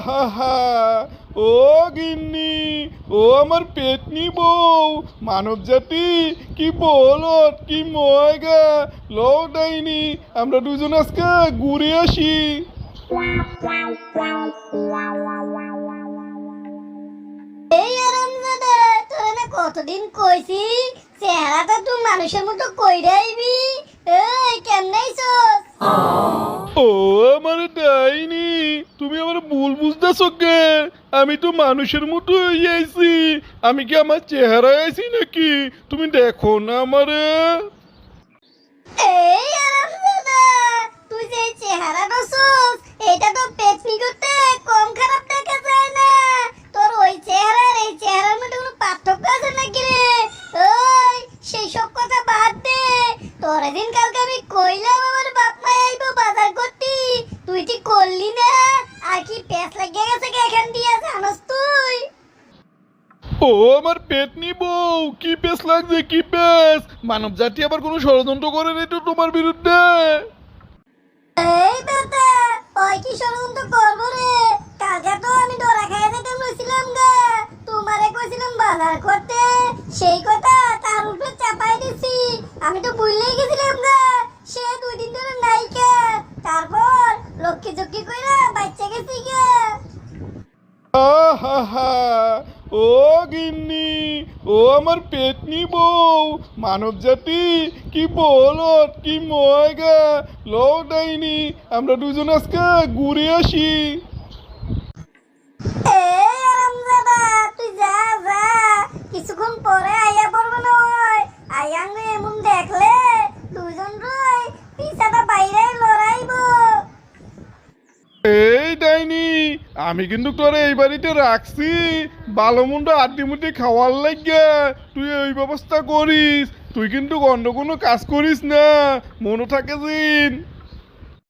আহা ও গিন্নি, ও আমার পেতনি বউ মানব জাতি কি বলত কি ময়গা লো ডাইনি, আমরা দুজন আজকে ঘুরে আসি। কতদিন কইছি, চেহারাটা তুই মানুষের মতো কইরা আইবি এই কেমনে আইছস ও আমার ডাইনি তুমি আমার ভুল বুঝতেছো কে? আমি তো মানুষের মতো হয়ে আমি কি আমার চেহারা আইছি নাকি? তুমি দেখো না আমারে। কম খারাপ তোর ওই এই কোনো পার্থক্য আছে ওই, সেই সব কথা বাদ দে। কালকে আমি কইলাম আমার বাপ মা বাজার করতি। তুই ঠিক করলি না? আর কি গেছে কি এখান দিয়ে জানোস তুই। ও আমার পেতনি বউ কি পেস লাগছে কি পেস মানব জাতি আবার কোনো ষড়যন্ত্র করে নাই তো তোমার বিরুদ্ধে? এই বেটা ওই কি ষড়যন্ত্র করব রে? কালকে তো আমি খাইয়া গা। তোমারে কইছিলাম বাজার করতে। সেই কথা তার উপরে চাপাই দিছি। আমি তো ভুলেই গেছিলাম গা। সে দুই দিন ধরে নাইকা তারপর লক্ষ্মী গা আহা ও গিন্নি, ও আমার পেটনি বউ। মানব জাতি, কি বলত কি ময়গা। লও ডাইনি, আমরা দুজন আজকে ঘুরে আসি এই আরামজাদা তুই যা যা কিছুক্ষণ পরে আইয়া পড়বে না ওই আইয়াং এমন দেখলে দুজন রই পিছাটা বাইরে লড়াইবো এই ডাইনি আমি কিন্তু তোর এই বাড়িতে রাখছি। ভালো মন্দ আড্ডি মুড্ডি খাওয়ার লাগে তুই এই ব্যবস্থা করিস। তুই কিন্তু অন্য কোনো কাজ করিস না। মনে থাকে